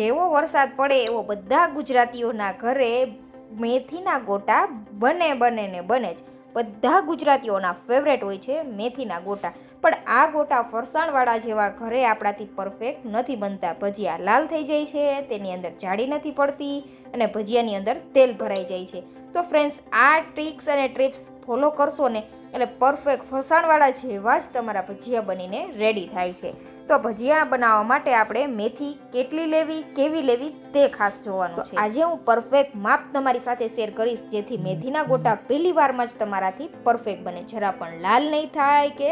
જેવો વરસાદ પડે એવો બધા ગુજરાતીઓના ઘરે મેથીના ગોટા બને બને ને બને જ. બધા ગુજરાતીઓના ફેવરેટ હોય છે મેથીના ગોટા. પણ આ ગોટા ફરસાણવાળા જેવા ઘરે આપણાથી પરફેક્ટ નથી બનતા. ભજીયા લાલ થઈ જાય છે, તેની અંદર જાડી નથી પડતી અને ભજીયાની અંદર તેલ ભરાઈ જાય છે. તો ફ્રેન્ડ્સ આ ટ્રિક્સ અને ટ્રિપ્સ ફોલો કરશો ને એટલે પરફેક્ટ ફરસાણવાળા જેવા જ તમારા ભજીયા બનીને રેડી થાય છે. તો ભજીયા બનાવવા માટે આપણે મેથી કેટલી લેવી કેવી લેવી તે ખાસ જોવાનું છે. આજે હું પરફેક્ટ માપ તમારી સાથે શેર કરીશ જેથી મેથીના ગોટા પહેલી વારમાં જ તમારાથી પરફેક્ટ બને. જરા પણ લાલ નહીં થાય કે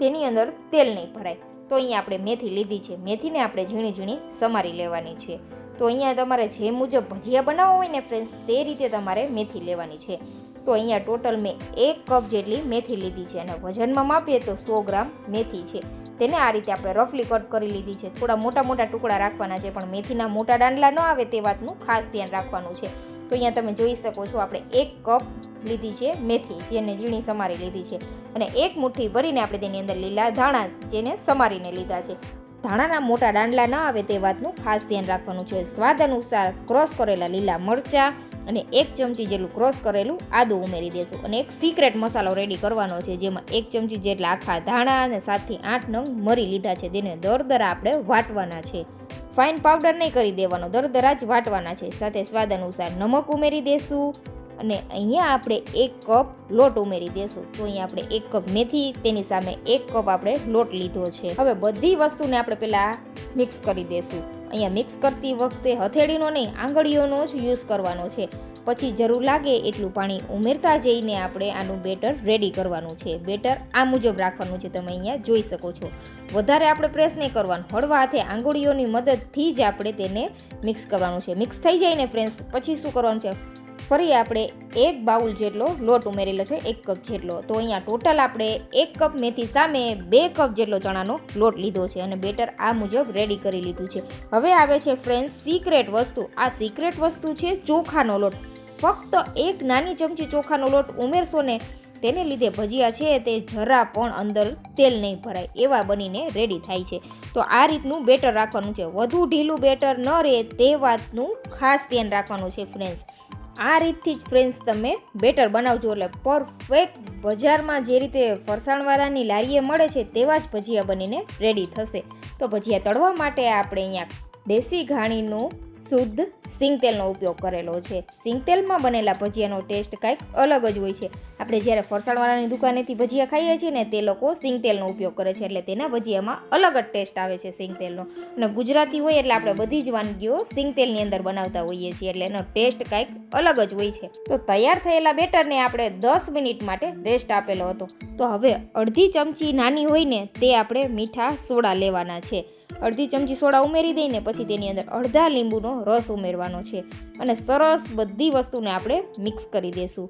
તેની અંદર તેલ નહીં ભરાય. તો અહીંયા આપણે મેથી લીધી છે. મેથીને આપણે ઝીણી ઝીણી સમારી લેવાની છે. તો અહીંયા તમારે જે મુજબ ભજીયા બનાવવા હોય ને ફ્રેન્ડ્સ તે રીતે તમારે મેથી લેવાની છે. તો અહીંયા ટોટલ મેં એક કપ જેટલી મેથી લીધી છે અને વજનમાં માપીએ તો સો ગ્રામ મેથી છે. તેને આ રીતે આપણે રફલી કટ કરી લીધી છે. થોડા મોટા મોટા ટુકડા રાખવાના છે, પણ મેથીના મોટા દાંડલા ન આવે તે વાતનું ખાસ ધ્યાન રાખવાનું છે. તો અહીંયા તમે જોઈ શકો છો, આપણે એક કપ લીધી છે મેથી, જેને ઝીણી સમારી લીધી છે. અને એક મુઠ્ઠી ભરીને આપણે તેની અંદર લીલા ધાણા જેને સમારીને લીધા છે. ધાણાના મોટા દાંડલા ન આવે તે વાતનું ખાસ ધ્યાન રાખવાનું છે. સ્વાદ અનુસાર ક્રોસ કરેલા લીલા મરચાં અને એક ચમચી જેટલું ક્રોસ કરેલું આદું ઉમેરી દેશું. અને એક સિક્રેટ મસાલો રેડી કરવાનો છે, જેમાં એક ચમચી જેટલા આખા ધાણા અને સાતથી આઠ નંગ મરી લીધા છે. તેને દરદરા આપણે વાટવાના છે. ફાઇન પાવડર નહીં કરી દેવાનો, દરદરા જ વાટવાના છે. સાથે સ્વાદ અનુસાર નમક ઉમેરી દેશું અને અહીંયા આપણે એક કપ લોટ ઉમેરી દેશું. તો અહીંયા આપણે એક કપ મેથી, તેની સામે એક કપ આપણે લોટ લીધો છે. હવે બધી વસ્તુને આપણે પહેલાં મિક્સ કરી દેશું. અહીંયા મિક્સ કરતી વખતે હથેળીનો નહીં, આંગળીઓનો જ યુઝ કરવાનો છે. પછી જરૂર લાગે એટલું પાણી ઉમેરતા જઈને આપણે આનું બેટર રેડી કરવાનું છે. બેટર આ મુજબ રાખવાનું છે તમે અહીંયા જોઈ શકો છો. વધારે આપણે પ્રેસ નહીં કરવાનું. હળવા હાથે આંગળીઓની મદદથી જ આપણે તેને મિક્સ કરવાનું છે. મિક્સ થઈ જાય ને ફ્રેન્ડ્સ પછી શું કરવાનું છે? ફરી આપણે એક બાઉલ જેટલો લોટ ઉમેરેલો છે, એક કપ જેટલો. તો અહીંયા ટોટલ આપણે એક કપ મેથી સામે બે કપ જેટલો ચણાનો લોટ લીધો છે અને બેટર આ મુજબ રેડી કરી લીધું છે. હવે આવે છે ફ્રેન્ડ્સ સિક્રેટ વસ્તુ. આ સિક્રેટ વસ્તુ છે ચોખાનો લોટ. ફક્ત એક નાની ચમચી ચોખાનો લોટ ઉમેરશો ને તેને લીધે ભજીયા છે તે જરા પણ અંદર તેલ નહીં ભરાય એવા બનીને રેડી થાય છે. તો આ રીતનું બેટર રાખવાનું છે. વધુ ઢીલું બેટર ન રહે તે વાતનું ખાસ ધ્યાન રાખવાનું છે ફ્રેન્ડ્સ આ રીતથી જ ફ્રેન્ડ્સ તમે બેટર બનાવજો. એટલે પરફેક્ટ બજારમાં જે રીતે ફરસાણવાળાની લારીએ મળે છે તેવા જ ભજીયા બનીને રેડી થશે. તો ભજીયા તળવા માટે આપણે અહીંયા દેશી ઘાણીનું શુદ્ધ સિંગ તેલનો ઉપયોગ કરેલો છે. સિંગ તેલમાં બનેલા ભજીયાનો ટેસ્ટ કાંઈક અલગ જ હોય છે. આપણે જ્યારે ફરસાણવાળાની દુકાનેથી ભજીયા ખાઈએ છીએ ને, તે લોકો સિંગ તેલનો ઉપયોગ કરે છે એટલે તેના ભજીયામાં અલગ જ ટેસ્ટ આવે છે સિંગ તેલનો. અને ગુજરાતી હોય એટલે આપણે બધી જ વાનગીઓ સિંગ તેલની અંદર બનાવતા હોઈએ છીએ એટલે એનો ટેસ્ટ કાંઈક અલગ જ હોય છે. તો તૈયાર થયેલા બેટરને આપણે દસ મિનિટ માટે રેસ્ટ આપેલો હતો. તો હવે અડધી ચમચી નાની હોય ને, તે આપણે મીઠા સોડા લેવાના છે. અડધી ચમચી સોડા ઉમેરી દઈને પછી તેની અંદર અડધા લીંબુનો રસ ઉમેરવાનો છે. અને સરસ બધી વસ્તુને આપણે મિક્સ કરી દઈશું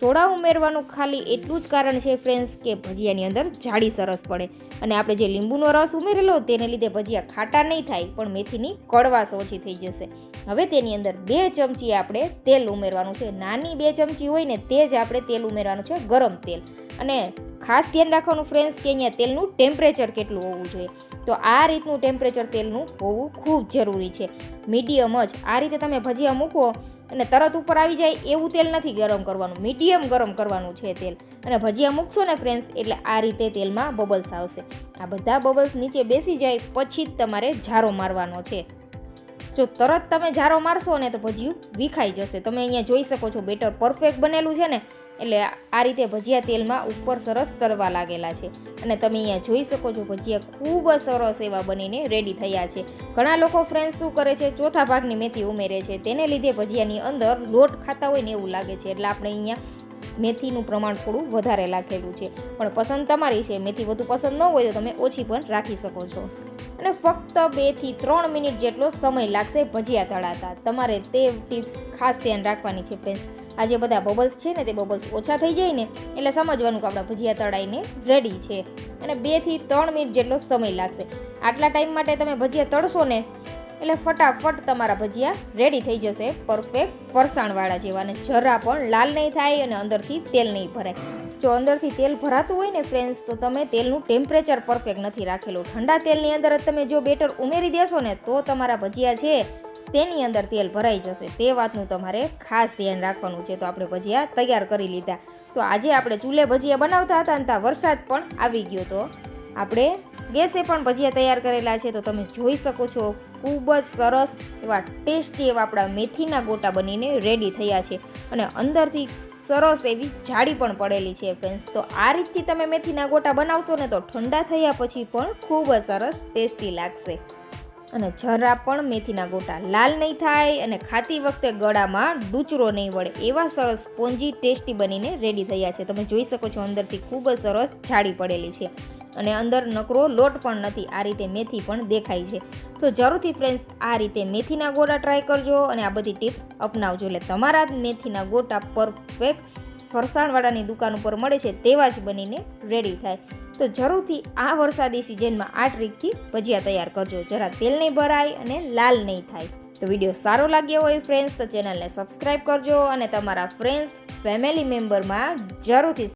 સોડા ઉમેરવાનું ખાલી એટલું જ કારણ છે ફ્રેન્ડ્સ કે ભજીયાની અંદર જાડી સરસ પડે. અને આપણે જે લીંબુનો રસ ઉમેરેલો તેને લીધે ભજીયા ખાટા નહીં થાય, પણ મેથીની કડવાશ ઓછી થઈ જશે. હવે તેની અંદર બે ચમચી આપણે તેલ ઉમેરવાનું છે. નાની બે ચમચી હોય ને તે જ આપણે તેલ ઉમેરવાનું છે ગરમ તેલ. અને ખાસ ધ્યાન રાખવાનું ફ્રેન્ડ્સ કે અહીંયા તેલનું ટેમ્પરેચર કેટલું હોવું જોઈએ. તો આ રીતનું ટેમ્પરેચર તેલનું હોવું ખૂબ જરૂરી છે. મીડિયમ જ. આ રીતે તમે ભજીયા મૂકો અને તરત ઉપર આવી જાય એવું તેલ નથી ગરમ કરવાનું. મીડિયમ ગરમ કરવાનું છે તેલ. અને ભજીયા મૂકશો ને ફ્રેન્ડ્સ એટલે આ રીતે તેલમાં બબલ્સ આવશે. આ બધા બબલ્સ નીચે બેસી જાય, પછી જ તમારે ઝારો મારવાનો છે. જો તરત તમે ઝારો મારશો ને તો ભજીયું વિખાઈ જશે. તમે અહીંયા જોઈ શકો છો, બેટર પરફેક્ટ બનેલું છે ને. એટલે આ રીતે ભજીયા તેલમાં ઉપર સરસ તરવા લાગેલા છે. અને તમે અહીંયા જોઈ શકો છો ભજીયા ખૂબ સરસ એવા બનીને રેડી થયા છે. ઘણા લોકો ફ્રેન્ડ્સ શું કરે છે? ચોથા ભાગની મેથી ઉમેરે છે. તેને લીધે ભજીયાની અંદર લોટ ખાતા હોય ને એવું લાગે છે. એટલે આપણે અહીંયા મેથીનું પ્રમાણ થોડું વધારે રાખેલું છે. પણ પસંદ તમારી છે, મેથી વધુ પસંદ ન હોય તો તમે ઓછી પણ રાખી શકો છો. અને ફક્ત બેથી ત્રણ મિનિટ જેટલો સમય લાગશે ભજીયા તળાતા. તમારે તે ટિપ્સ ખાસ ધ્યાન રાખવાની છે ફ્રેન્ડ્સ આ જે બધા બબલ્સ છે ને તે બબલ્સ ઓછા થઈ જાય ને એટલે સમજવાનું કે આપણા ભજીયા તળાઈને રેડી છે. અને બેથી ત્રણ મિનિટ જેટલો સમય લાગશે. આટલા ટાઈમ માટે તમે ભજીયા તળશો ને એટલે ફટાફટ તમારા ભજીયા રેડી થઈ જશે પરફેક્ટ ફરસાણવાળા જેવા અને જરા પણ લાલ નહીં થાય અને અંદરથી તેલ નહીં ભરાય. જો અંદરથી તેલ ભરાતું હોય ને ફ્રેન્ડ્સ તો તમે તેલનું ટેમ્પરેચર પરફેક્ટ નથી રાખેલું. ઠંડા તેલની અંદર જ તમે જો બેટર ઉમેરી દેશો ને, તો તમારા ભજીયા છે તેની અંદર તેલ ભરાઈ જશે. તે વાતનું તમારે ખાસ ધ્યાન રાખવાનું છે. તો આપણે ભજીયા તૈયાર કરી લીધા. તો આજે આપણે ચૂલે ભજીયા બનાવતા હતા અને ત્યાં વરસાદ પણ આવી ગયો તો આપણે ગેસે પણ ભજીયા તૈયાર કરેલા છે. તો તમે જોઈ શકો છો, ખૂબ જ સરસ એવા ટેસ્ટી એવા આપણા મેથીના ગોટા બનીને રેડી થયા છે. અને અંદરથી સરસ એવી જાડી પણ પડેલી છે ફ્રેન્ડ્સ તો આ રીતથી તમે મેથીના ગોટા બનાવશો ને તો ઠંડા થયા પછી પણ ખૂબ જ સરસ ટેસ્ટી લાગશે. અને જરા પણ મેથીના ગોટા લાલ નહીં થાય અને ખાતી વખતે ગળામાં ડૂચરો નહીં વળે એવા સરસ સ્પોન્જી ટેસ્ટી બનીને રેડી થયા છે. તમે જોઈ શકો છો અંદરથી ખૂબ જ સરસ જાડી પડેલી છે અને અંદર નકરો લોટ પણ નથી. આ રીતે મેથી પણ દેખાય છે. તો જરૂરથી ફ્રેન્ડ્સ આ રીતે મેથીના ગોટા ટ્રાય કરજો અને આ બધી ટિપ્સ અપનાવજો. એટલે તમારા જ મેથીના ગોટા પરફેક્ટ ફરસાણવાળાની દુકાન ઉપર મળે છે તેવા જ બનીને રેડી થાય. તો જરૂરથી આ વરસાદી સિઝનમાં આ ટ્રીકથી ભજીયા તૈયાર કરજો. જરા તેલ નહીં ભરાય અને લાલ નહીં થાય. તો વીડિયો સારો લાગ્યો હોય ફ્રેન્ડ્સ તો ચેનલને સબસ્ક્રાઈબ કરજો અને તમારા ફ્રેન્ડ્સ ફેમિલી મેમ્બરમાં જરૂરથી